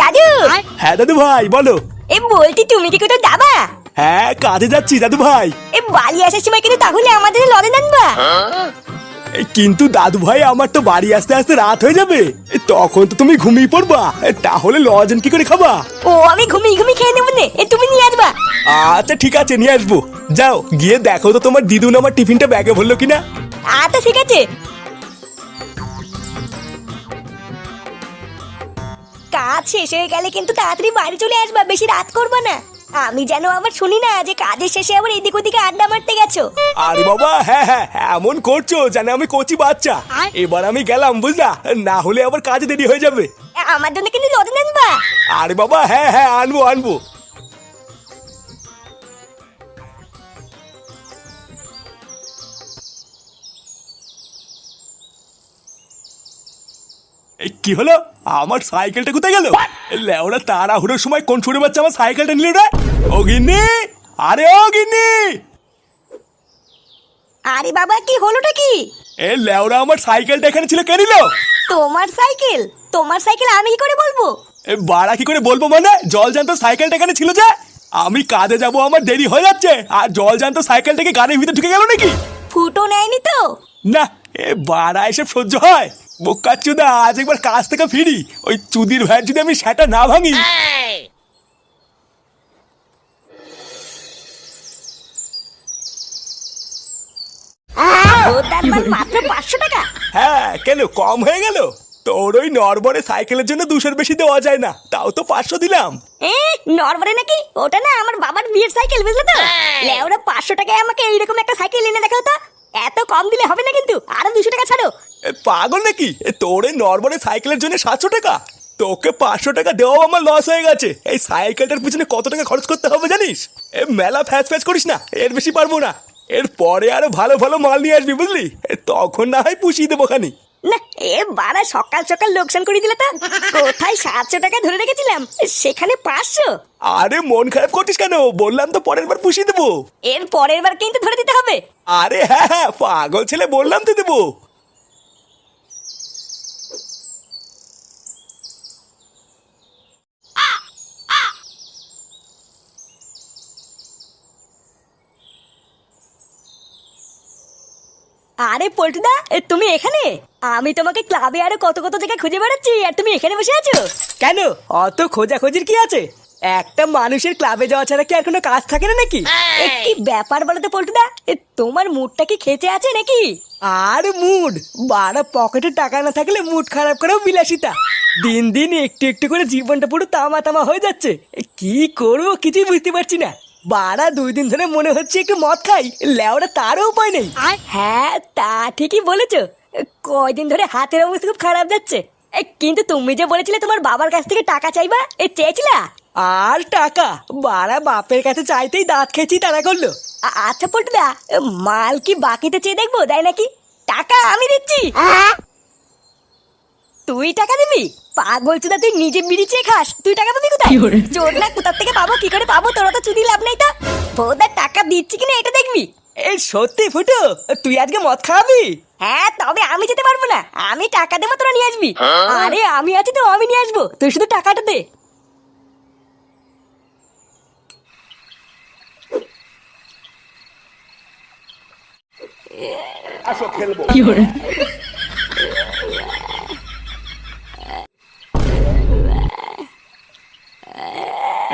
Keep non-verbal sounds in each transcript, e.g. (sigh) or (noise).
দাদু। হ্যাঁ দাদু ভাই বলো। এ বলছি তুমি কি কোথাও যাবা? হ্যাঁ কাজে যাচ্ছি দাদু ভাই। এ বাড়ি আসার সময় কিন্তু তাহলে আমাদের লড়ে আনবা কিন্তু দাদু ভাই আমার তো বাড়ি আসতে আসতে রাত হয়ে যাবে। তখন তো তুমি ঘুমিয়ে পড়বা। তাহলে লজেন কি করে খাবা? ও আমি ঘুমিয়ে ঘুমিয়ে খেয়ে নেব নে। তুমি নিয়ে আসবা। আচ্ছা ঠিক আছে নিয়ে আসব। যাও গিয়ে দেখো তো তোমার দিদুন আমার টিফিনটা ব্যাগে ভরলো কিনা। আচ্ছা ঠিক আছে। কাজ শেষ হয়ে গেলে কিন্তু তাড়াতাড়ি বাড়ি চলে আসবা বেশি রাত করবা না। আমি যেন আবার শুনি না যে কাজের শেষে আবার এদিক ওদিকে আড্ডা মারতে গেছো। আরে বাবা হ্যাঁ হ্যাঁ এমন করছ জানে আমি কচি বাচ্চা। এবার আমি গেলাম বুঝলা? না হলে আবার কাজে দেরি হয়ে যাবে। আমার জন্য কিন্তু লড়ে আনবা। আরে বাবা হ্যাঁ হ্যাঁ আনব আনব। এই কি হলো? আমার সাইকেলটা কোথায় গেল? লেওরা তাড়াহুড়োর সময় কোন ছুটে বাচ্চা আমার সাইকেলটা নিল রে? ও গিন্নি? আরে ও গিন্নি! আরে বাবা কি হলোটা কি? এ লেওরা আমার সাইকেলটা এখানে ছিল কে নিল? তোমার সাইকেল? তোমার সাইকেল আমি কি করে বলব? এ বাড়া কি করে বলব মানে? জল জানতো সাইকেলটা এখানে ছিল যে? আমি কাজে যাব আমার দেরি হয়ে যাচ্ছে। আর জল জানতো সাইকেলটাকে গাড়ির ভিতরে ঢুকে গেল নাকি? ফুটো নেয়নি তো? না এ বাড়া এসব সহ্য হয়। বোকা চুদা আজ একবার কাজ থেকে ফিরি। ওই চুদির ভ্যাট যদি আমি সেটা না ভাঙি। মাত্র পাঁচশো টাকা। হ্যাঁ কেন? কম হয়ে গেল? তোর ওই নরবরে সাইকেলের জন্য দুশোর বেশি দেওয়া যায় না। তাও তো পাঁচশো দিলাম। এ নরমালে নাকি? ওটা না আমার বাবার বিয়ের সাইকেল বুঝলে তো? লেওরা পাঁচশো টাকায় আমাকে এইরকম একটা সাইকেল এনে দেখাও তো। এত কম দিলে হবে না কিন্তু। আরও দুশো টাকা ছাড়ো। এ, পাগল নাকি? এ, তোর এই নরবরে সাইকেলের জন্য সাতশো টাকা? তোকে পাঁচশো টাকা দেওয়াও আমার লস হয়ে গেছে। এই সাইকেলটার পিছনে কত টাকা খরচ করতে হবে জানিস? এ মেলা ফ্যাচ ফ্যাচ করিস না এর বেশি পারব না। এর পরে আরও ভালো ভালো মাল নিয়ে আসবি বুঝলি? এ, তখন না হয় পুষিয়ে দেবো খানি। না এ বারা সকাল সকাল লোকসান করে দিলে তো। কোথায় সাতশো টাকা ধরে রেখেছিলাম? সেখানে পাঁচশো? আরে মন খারাপ করছিস কেন? বললাম তো পরের বার পুষিয়ে দেবো। এর পরের বার কিন্তু ধরে দিতে হবে। আরে হ্যাঁ হ্যাঁ পাগল ছেলে বললাম তো দেবো। আরে পল্টুদা তুমি এখানে? আমি তোমাকে ক্লাবে আরও কত কত জায়গায় খুঁজে বেড়াচ্ছি আর তুমি এখানে বসে আছো? কেন? অত খোঁজাখোঁজির কি আছে? একটা মানুষের ক্লাবে যাওয়া ছাড়া কি আর কোনো কাজ থাকে না নাকি? এ, কি ব্যাপার বলো তো পল্টুদা এ, তোমার মুডটা কি খেতে আছে নাকি? আর মুড? বাড়া পকেটে টাকা না থাকলে মুড খারাপ করেও বিলাসিতা। দিন দিন একটু একটু করে জীবনটা পুরো তামা তামা হয়ে যাচ্ছে। এ, কি করব কিছুই বুঝতে পারছি না। বাড়া দুই দিন ধরে মনে হচ্ছে একটু মদ খাই। লেওড়া তারও উপায় নেই। হ্যাঁ তা ঠিকই বলেছ। কয়দিন ধরে হাতের অবস্থা খুব খারাপ যাচ্ছে। কিন্তু তুমি যে বলেছিলে তোমার বাবার কাছ থেকে টাকা চাইবা এ চেয়েছিলা? আর টাকা? বাড়া বাপের কাছে চাইতেই দাঁত খেয়েছি তারা করল। আচ্ছা পল্টুদা মাল কি বাকিতে চেয়ে দেখব তাই নাকি? টাকা আমি দিচ্ছি। তুই টাকা দিবি? পাগল চুদা তুই নিজে বিড়ি চেয়ে খাস। তুই টাকা পাবি কোথায়? চোর না কোথার থেকে পাবো কি করে পাবো? তোরা তো চুদি লাভ নেই তো। বৌদার টাকা দিচ্ছি কিনা এটা দেখবি? এই সত্যি ফুটো তুই আজকে মদ খাওয়াবি? হ্যাঁ তবে আমি যেতে পারব না। আমি টাকা দেবো তোরা নিয়ে আসবি। আরে আমি আছি তো আমি নিয়ে আসব। তুই শুধু টাকাটা দে।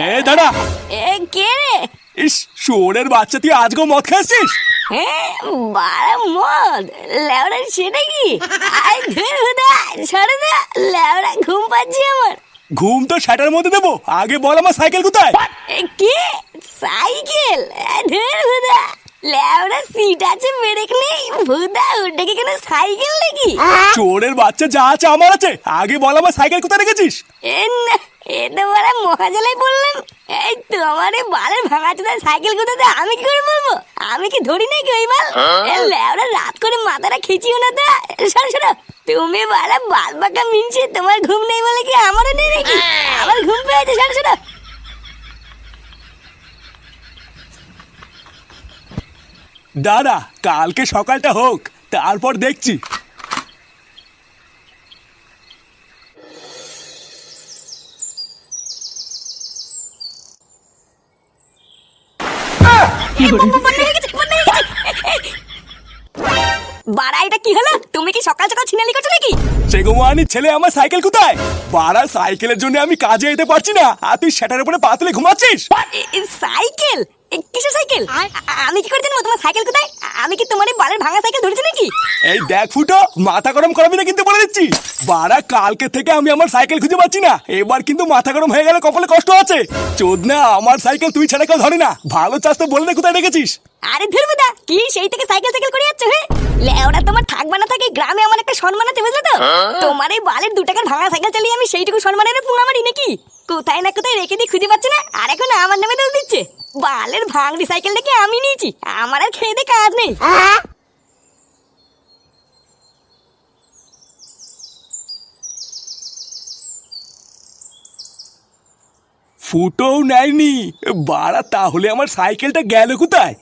এ দাঁড়া। এ কে রে? ইস শোনের বাচ্চা তুই আজকেও মদ খাচ্ছিস হ্যাঁ মদ। লেওড়া সেটা কি? আই ধুর হুদা সরে দে লেওড়া ঘুম পাচ্ছি আমার। ঘুম তো সেটার মধ্যে দেবো। আগে বল আমার সাইকেল কোথায়? এ, কি? সাইকেল? এ, ধুর হুদা লেওড়া সিট আছে ব্রেক নেই। ভুদা ওটা কি কোনো সাইকেল নাকি? চোরের বাচ্চা যা আছে আমার আছে। আগে বল আমার সাইকেল কোথায় রেখেছিস? এ না এ তো বড় মহাজালাই বললাম এই তোমার এই বালের ভাঙা সাইকেল কোথাতে আমি কি করে বলব? আমি কি ধরি ওই এ রাত করে মাথাটা খিচিও না তা। সর সর তুমি বালা বাল বাঁকা মিনছে তোমার ঘুম নেই বলে কি আমারও নেই নাকি? আমার ঘুম পেয়েছে সর সর দাদা কালকে সকালটা হোক তারপর দেখছি এই, ব- ব- বন্যা হয়ে গেছে, বন্যা হয়ে গেছে। বাড়া এটা কি হলো? তুমি কি সকাল সকাল ছিনালি করছ নাকি? সেগুমানি ছেলে আমার সাইকেল কোথায়? বাড়া সাইকেলের জন্য আমি কাজে যেতে পারছি না। আর তুই সেটার উপরে পাতলে ঘুমাচ্ছিস? সাইকেল? কিসের সাইকেল? আমি কি করে জানব তোমার সাইকেল কোথায়? আমি কি তোমার এই বালের ভাঙা সাইকেল ধরেছি নাকি? এই দেখ ফুটো মাথা গরম করাবি না কিন্তু বলে দিচ্ছি। বাড়া কালকে থেকে আমি আমার সাইকেল খুঁজে পাচ্ছি না। এবার কিন্তু মাথা গরম হয়ে গেলে কপালে কষ্ট আছে। চোদ না আমার সাইকেল তুই ছাড়া কেউ ধরে না। ভালো চাষ তো বলে না কোথায় রেখেছিস? আরে ধর্মদা কি সেই থেকে সাইকেল সাইকেল করে যাচ্ছ হ্যাঁ লেওরা তোমার থাকবা না থাকে গ্রামে আমার একটা সম্মান আছে বুঝলে তো? তোমার এই বালের দু টাকার ভাঙা সাইকেল চালিয়ে আমি সেইটুকু সম্মানের পুঙা মারি নাকি? কোথায় না কোথায় রেখে দিয়ে খুঁজে পাচ্ছে না আর এখন আমার নামে দোষ দিচ্ছে। বালের ভাঙড়ি সাইকেলটাকে আমি নিয়েছি। আমার আর খেয়ে কাজ নেই। ফুটোও নেয়নি। বাড়া, তাহলে আমার সাইকেলটা গেল কোথায়?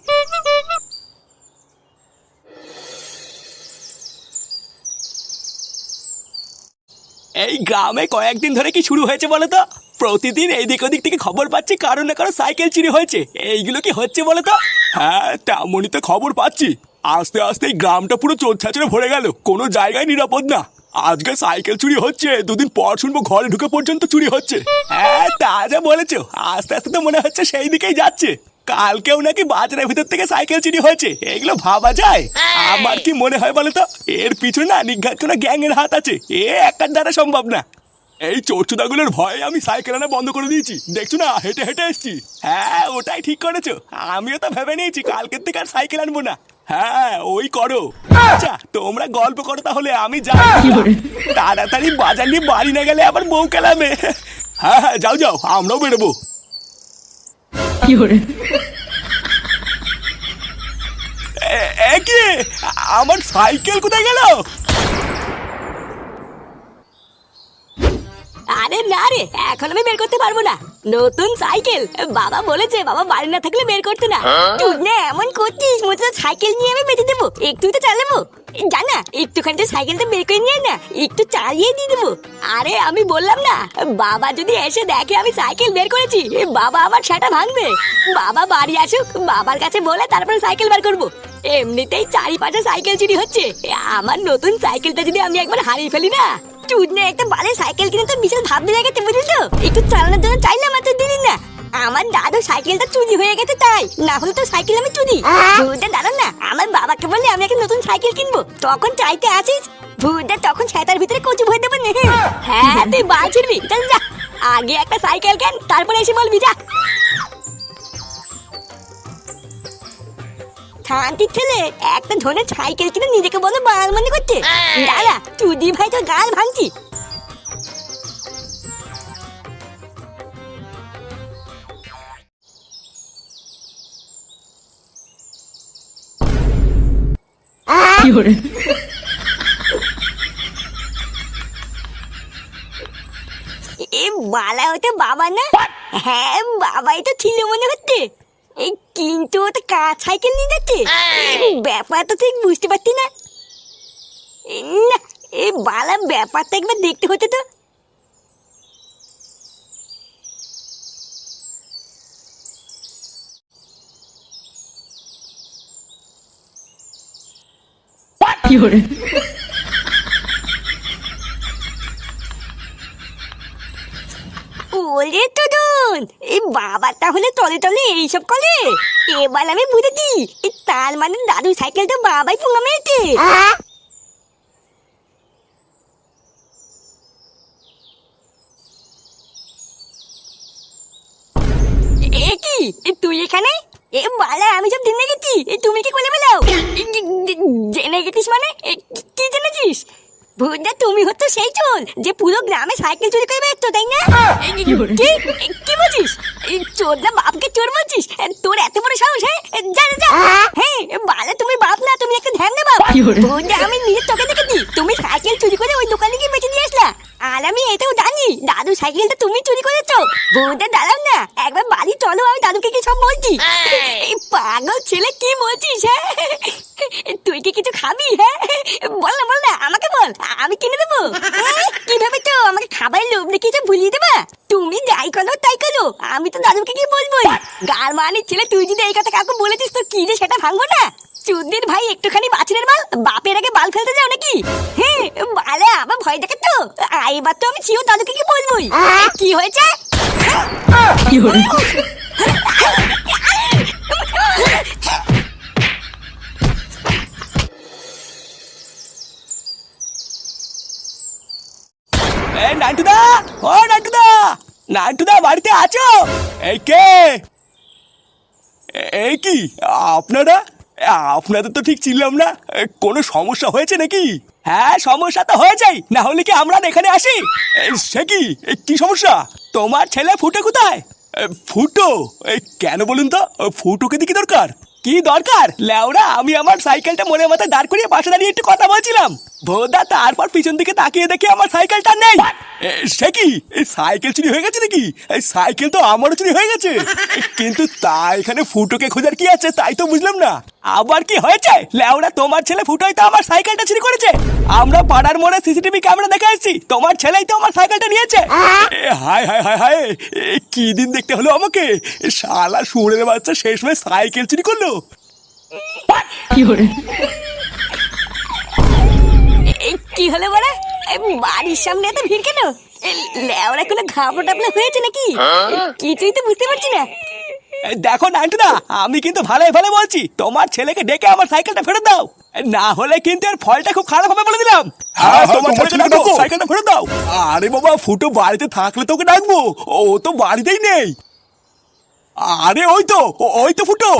এই গ্রামে কয়েকদিন ধরে কি শুরু হয়েছে বলো তো? প্রতিদিন এইদিক ওদিক থেকে খবর পাচ্ছি কারও না কারও সাইকেল চুরি হয়েছে। এইগুলো কি হচ্ছে বলো তো? হ্যাঁ তেমনই তো খবর পাচ্ছি। আস্তে আস্তে এই গ্রামটা পুরো চোর ছাচড়ে ভরে গেল। কোনো জায়গায় নিরাপদ না। আজকে সাইকেল চুরি হচ্ছে, দুদিন পর শুনব ঘরে ঢুকে পর্যন্ত চুরি হচ্ছে। হ্যাঁ তা যা বলেছ। আস্তে আস্তে তো মনে হচ্ছে সেই দিকেই যাচ্ছে। কালকেও নাকি বাজারের ভিতর থেকে সাইকেল চুরি হয়েছে। এগুলো ভাবা যায়। আমার কি মনে হয় বলো তো? এর পিছনে না নিঘাত কোনো গ্যাং এর হাত আছে। এ একার দ্বারা সম্ভব না। এই চোরচুদাগুলোর ভয়ে আমি সাইকেল আনা বন্ধ করে দিয়েছি। দেখছ না? হেঁটে হেঁটে এসছি। হ্যাঁ ওটাই ঠিক করেছ। আমিও তো ভেবে নিয়েছি কালকের থেকে আর সাইকেল আনব না। হ্যাঁ ওই করো। আচ্ছা তোমরা গল্প করো তাহলে আমি যাই। তাড়াতাড়ি বাজার নিয়ে বাড়ি না গেলে আবার বউ কেলামে হ্যাঁ হ্যাঁ যাও যাও আমরাও বেরোবো। কি? আমার সাইকেল কোথায় গেল আরে না রে এখন আমি বের করতে পারব না। নতুন সাইকেল। বাবা বলেছে বাবা বাড়ি না থাকলে বের করতে না। তুই না এমন করছিস হচ্ছে সাইকেল নিয়ে আমি বেঁচে দেবো। তো চালাবো। জানা একটুখানি সাইকেলটা বের করে নিয়ে না একটু চালিয়ে দিয়ে দেবো। আরে আমি বললাম না বাবা যদি এসে দেখে আমি সাইকেল বের করেছি বাবা আমার সেটা ভাঙবে। বাবা বাড়ি আসুক বাবার কাছে বলে তারপরে সাইকেল বের করব। এমনিতেই চারিপাশে সাইকেল চুরি হচ্ছে। আমার নতুন সাইকেলটা যদি আমি একবার হারিয়ে ফেলি না চুদনে একটা বালে সাইকেল কিনে তো বিশাল ভাবতে লেগেছে বুঝলি তো? একটু চালানোর জন্য চাইলাম এত দিনই না। আমার দাদু সাইকেলটা চুরি হয়ে গেছে তাই। না হলে তো সাইকেল আমি চুরি। ভুদা দাদা না, আমার বাবাকে বললে আমি একটা নতুন সাইকেল কিনবো। তখন চাইতে আসিস? ভুদা তখন ছাতার ভিতরে কচু ভরে দেবো না। হ্যাঁ তুই বাল ছিড়বি চল যা। আগে একটা সাইকেল কেন, তারপরে এসে বলবি, যা। শান্তির ছেলে একটা ধরনের সাইকেল কিনে নিজেকে বলো বাল মনে করছে দাদা চুদি ভাই তো গাল ভাঙছি। এ বালা ওটা বাবা না? হ্যাঁ বাবাই তো ছিল মনে হচ্ছে। এই কিন্তু ওটা কার সাইকেল নিয়ে যাচ্ছে? ব্যাপারটা ঠিক বুঝতে পারছি না। এই না এই বালা ব্যাপারটা একবার দেখতে হতো তো। ওরে তোদন এই বাবা তাহলে তলে তলে এইসব করে। এবার আমি বুঝেছি তার মানে দাদু সাইকেল তো বাবাই পুঙ্গা মেরেছে। এ তুই এখানে? এ বালা, আমি সব জেনে গেছি। তুমি কি করে বেলাও জেনে গেছিস মানে? কি জেনেছিস? ভুদা তুমি হতো সেই চোর যে পুরো গ্রামে সাইকেল চুরি করে বেরোতো তাই না? কি? বলছিস? চোর না বাপকে চোর বলছিস? তোর এত বড় সাহস হ্যাঁ? যা যা, হ্যাঁ বালা তুমি বাপ না তুমি একটা ধ্যান না বাপ। ভুদা আমি নিজের চোখে দেখেছি। তুমি সাইকেল চুরি করে ওই দোকানে গিয়ে বেঁচে দিয়ে আসলা। আর আমি এটাও জানি দাদু সাইকেলটা তুমি চুরি করেছ। বউটা দাঁড়াও না। চলো আমি দাদুকে কি সব বলছি? এই। পাগল ছেলে কি বলছিস হ্যাঁ? তুই কি কিছু খাবি হ্যাঁ? বল না বল না আমাকে বল আমি কিনে দেবো? (laughs) কি ভাবে তো আমাকে খাবার লোভ যে ভুলিয়ে দেবা? তুমি যাই করো তাই করো আমি তো দাদুকে কি বলব গার মানে ছেলে তুই যদি এই কথা কাউকে বলেছিস তো কি যে সেটা ভাঙবো না? চুদ্দির ভাই একটুখানি বাছুরের বাল? বাপের আগে বাল ফেলতে যাও নাকি? হ্যাঁ বালে আমার ভয় দেখে তো। এবার তো আমি ছিও দাদুকে কি বলবোই? কি হয়েছে? ও বাড়িতে আছো? এই কে? এই কি? আপনারা? আপনাদের তো ঠিক চিনলাম না। কোনো সমস্যা হয়েছে নাকি? হ্যাঁ সমস্যা তো হয়ে যায় না হলে কি আমরা এখানে আসি? সে কি? কি সমস্যা? তোমার ছেলে ফুটে কোথায়? ফুটো? কেন বলুন তো? ফুটোকে দিকে দরকার? কি দরকার? লেওরা, আমি আমার সাইকেলটা মনে মাথায় দাঁড় করিয়ে পাশে দাঁড়িয়ে একটু কথা বলছিলাম। ভোদা তারপর পিছন দিকে তাকিয়ে দেখি আমার সাইকেলটা নেই। এ, সে কি? এই সাইকেল চুরি হয়ে গেছে নাকি? এই সাইকেল তো আমারও চুরি হয়ে গেছে। (laughs) কিন্তু তা এখানে ফুটোকে খোঁজার কি আছে তাই তো বুঝলাম না। আবার কি হয়েছে? লেওরা তোমার ছেলে ফুটোই তো আমার সাইকেলটা চুরি করেছে। আমরা পাড়ার মোড়ে সিসিটিভি ক্যামেরা দেখে এসেছি তোমার ছেলেই তো আমার সাইকেলটা নিয়েছে। এ, হায় হায় হায় হায় এ, কি দিন দেখতে হলো আমাকে? এ, শালা সুরের বাচ্চা শেষ হয়ে সাইকেল চুরি করল। এই কি হলো বড়া? বাড়ির সামনে এত ভিড় কেন? লেওরা কোনো ঘাবড়ো টাবলা হয়েছে নাকি? কিছুই তো বুঝতে পারছি না। দেখো নান্টুদা আমি কিন্তু ভালোই ভালো বলছি। তোমার ছেলেকে ডেকে আমার সাইকেলটা ফেরত দাও। না হলে কিন্তু এর ফলটা খুব খারাপ হবে বলে দিলাম। হ্যাঁ তোমার ছেলেকে ডাকো। সাইকেলটা ফেরত দাও। আরে বাবা ফুটো বাড়িতে থাকলে তোকে ডাকবো। ও তো বাড়িতেই নেই। আরে ওই তো ওই তো ফুটো।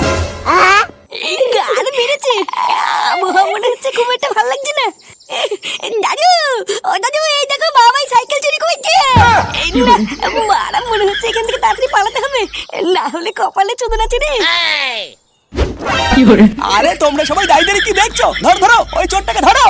গান মেরেছে আবহাওয়া মনে হচ্ছে খুব একটা ভালো লাগছে না। দাদু ও দাদু এই দেখো বাবাই সাইকেল চুরি করছে। মারা মনে হচ্ছে এখান থেকে তাড়াতাড়ি পালাতে হবে। না হলে কপালে চোদন আছে রে। আরে তোমরা সবাই দাঁড়িয়ে কি দেখছ? ধর ধরো ওই চোরটাকে ধরো।